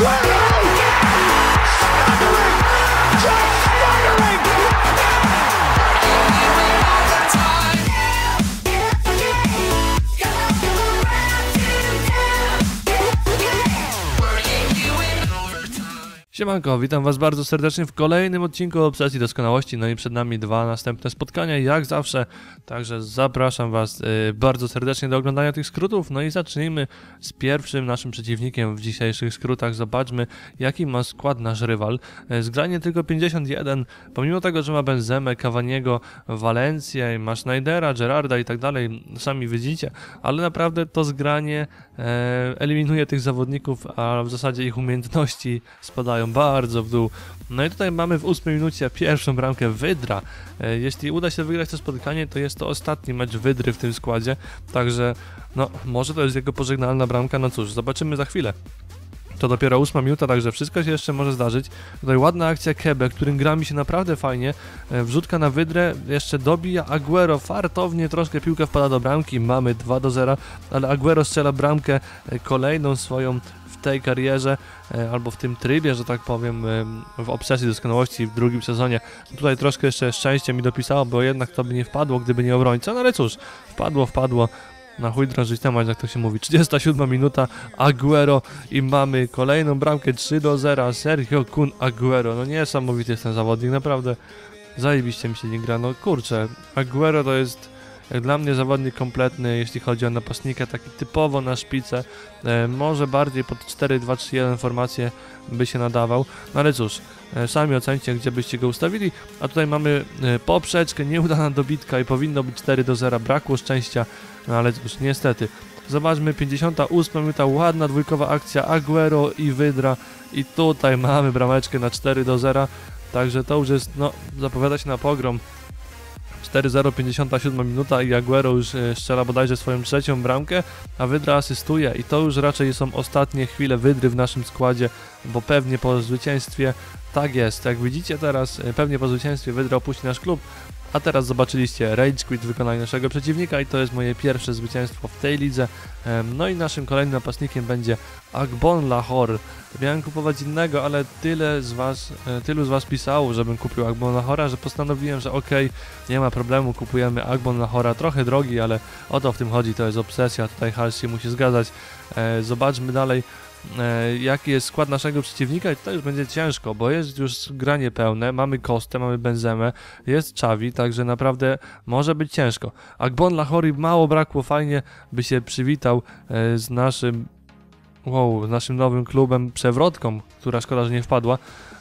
Woo! Siemanko, witam was bardzo serdecznie w kolejnym odcinku Obsesji Doskonałości, no i przed nami dwa następne spotkania, jak zawsze, także zapraszam was y, bardzo serdecznie do oglądania tych skrótów, no i zacznijmy z pierwszym naszym przeciwnikiem w dzisiejszych skrótach, zobaczmy jaki ma skład nasz rywal, y, zgranie tylko 51, pomimo tego, że ma Benzemę, Cavaniego, Valencję, ma Schneidera, Gerarda i tak dalej, sami widzicie, ale naprawdę to zgranie e, eliminuje tych zawodników, a w zasadzie ich umiejętności spadają bardzo w dół. No i tutaj mamy w 8 minucie pierwszą bramkę Wydra. E, Jeśli uda się wygrać to spotkanie, to jest to ostatni mecz Wydry w tym składzie, także no może to jest jego pożegnalna bramka, no cóż, zobaczymy za chwilę. To dopiero 8 minuta, także wszystko się jeszcze może zdarzyć. Tutaj ładna akcja Kebe, którym gra mi się naprawdę fajnie. E, Wrzutka na wydrę, jeszcze dobija Aguero, fartownie troszkę piłka wpada do bramki, mamy 2 do 0, ale Aguero strzela bramkę e, kolejną swoją w tej karierze, e, albo w tym trybie, że tak powiem, w obsesji doskonałości w drugim sezonie. Tutaj troszkę jeszcze szczęście mi dopisało, bo jednak to by nie wpadło, gdyby nie obrońca, no ale cóż, wpadło, wpadło. Na chuj drążyć temat, jak to się mówi. 37 minuta, Aguero i mamy kolejną bramkę 3 do 0. Sergio Kun Aguero. No niesamowity jest ten zawodnik, naprawdę zajebiście mi się nie gra. No kurczę, Aguero to jest jak dla mnie zawodnik kompletny, jeśli chodzi o napastnika, taki typowo na szpicę. E, może bardziej pod 4-2-3-1 formację by się nadawał. No ale cóż, e, sami ocencie, gdzie byście go ustawili. A tutaj mamy e, poprzeczkę, nieudana dobitka i powinno być 4 do 0. Brakło szczęścia, no ale cóż, niestety. Zobaczmy, 58 minuta, ładna dwójkowa akcja Aguero i Wydra i tutaj mamy brameczkę na 4 do 0. Także to już jest, no, zapowiada się na pogrom. 4-0, 57 minuta i Aguero już e, strzela bodajże swoją trzecią bramkę, a Wydra asystuje. I to już raczej są ostatnie chwile Wydry w naszym składzie, bo pewnie po zwycięstwie, tak jest, jak widzicie teraz, e, pewnie po zwycięstwie Wydra opuści nasz klub, a teraz zobaczyliście Rage Quit w naszego przeciwnika i to jest moje pierwsze zwycięstwo w tej lidze. No i naszym kolejnym napastnikiem będzie Agbon Lahore. Miałem kupować innego, ale tyle z was, e, tylu z was pisało, żebym kupił Agbon Lahora, że postanowiłem, że okej, nie ma problemu, kupujemy Agbon Lahora, trochę drogi, ale o to w tym chodzi, to jest obsesja, tutaj Hals się musi zgadzać. E, Zobaczmy dalej, jaki jest skład naszego przeciwnika i tutaj już będzie ciężko, bo jest już granie pełne, mamy Kostę, mamy Benzemę, jest Czawi, także naprawdę może być ciężko. Agbon Lahori mało brakło, fajnie by się przywitał e, z naszym wow, z naszym nowym klubem przewrotką, która szkoda, że nie wpadła.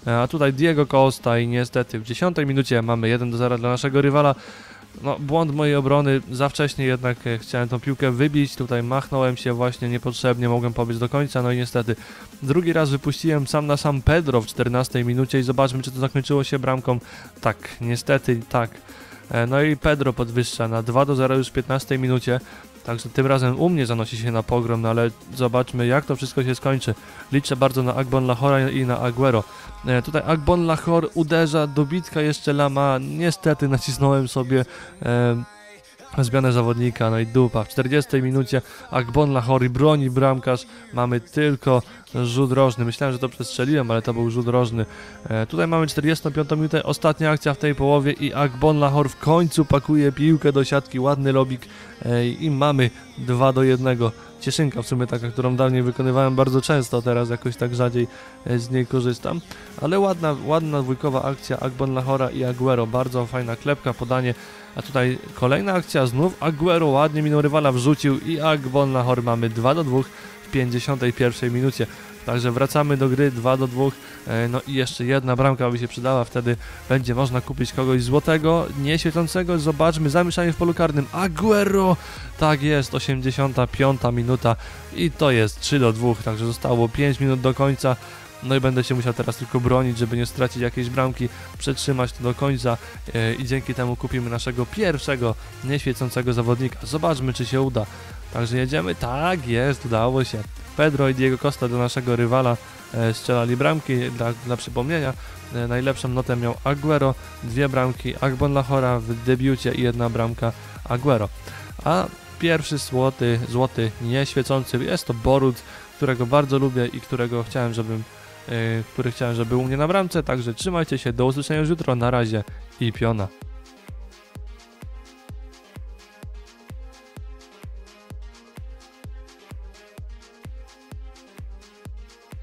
E, A tutaj Diego Costa i niestety w 10 minucie mamy 1 do 0 dla naszego rywala. No, błąd mojej obrony, za wcześnie jednak e, chciałem tą piłkę wybić, tutaj machnąłem się właśnie niepotrzebnie, mogłem pobiec do końca, no i niestety drugi raz wypuściłem sam na sam Pedro w 14 minucie i zobaczmy, czy to zakończyło się bramką. Tak, niestety tak. E, No i Pedro podwyższa na 2 do 0 już w 15 minucie. Także tym razem u mnie zanosi się na pogrom, no ale zobaczmy jak to wszystko się skończy. Liczę bardzo na Agbon Lahora i na Aguero. E, tutaj Agbon Lahor uderza, dobitka jeszcze Lama. Niestety nacisnąłem sobie e, zmianę zawodnika, no i dupa. W 40 minucie Agbon Lahor i broni bramkarz. Mamy tylko rzut rożny. Myślałem, że to przestrzeliłem, ale to był rzut rożny. E, tutaj mamy 45 minutę, ostatnia akcja w tej połowie i Agbon Lahor w końcu pakuje piłkę do siatki. Ładny lobik e, i mamy 2 do 1. Cieszynka w sumie taka, którą dawniej wykonywałem bardzo często, teraz jakoś tak rzadziej e, z niej korzystam. Ale ładna, ładna dwójkowa akcja Agbon Lahora i Aguero. Bardzo fajna klepka, podanie. A tutaj kolejna akcja, znów Aguero ładnie minął rywala, wrzucił i Agbon Lahor mamy 2 do 2 w 51 minucie. Także wracamy do gry 2 do 2. E, No i jeszcze jedna bramka by się przydała, wtedy będzie można kupić kogoś złotego, nieświecącego. Zobaczmy, zamieszanie w polu karnym. Aguero! Tak jest, 85 minuta i to jest 3 do 2, także zostało 5 minut do końca. No i będę się musiał teraz tylko bronić, żeby nie stracić jakiejś bramki, przetrzymać to do końca e, i dzięki temu kupimy naszego pierwszego nieświecącego zawodnika. Zobaczmy, czy się uda. Także jedziemy. Tak jest, udało się. Pedro i Diego Costa do naszego rywala e, strzelali bramki. Dla, dla przypomnienia, e, najlepszą notę miał Aguero, dwie bramki Agbon Lahora w debiucie i jedna bramka Aguero. A pierwszy złoty, złoty nieświecący. Jest to Borut, którego bardzo lubię i którego chciałem, żebym, który chciałem, żeby był u mnie na bramce. Także trzymajcie się, do usłyszenia już jutro. Na razie i piona.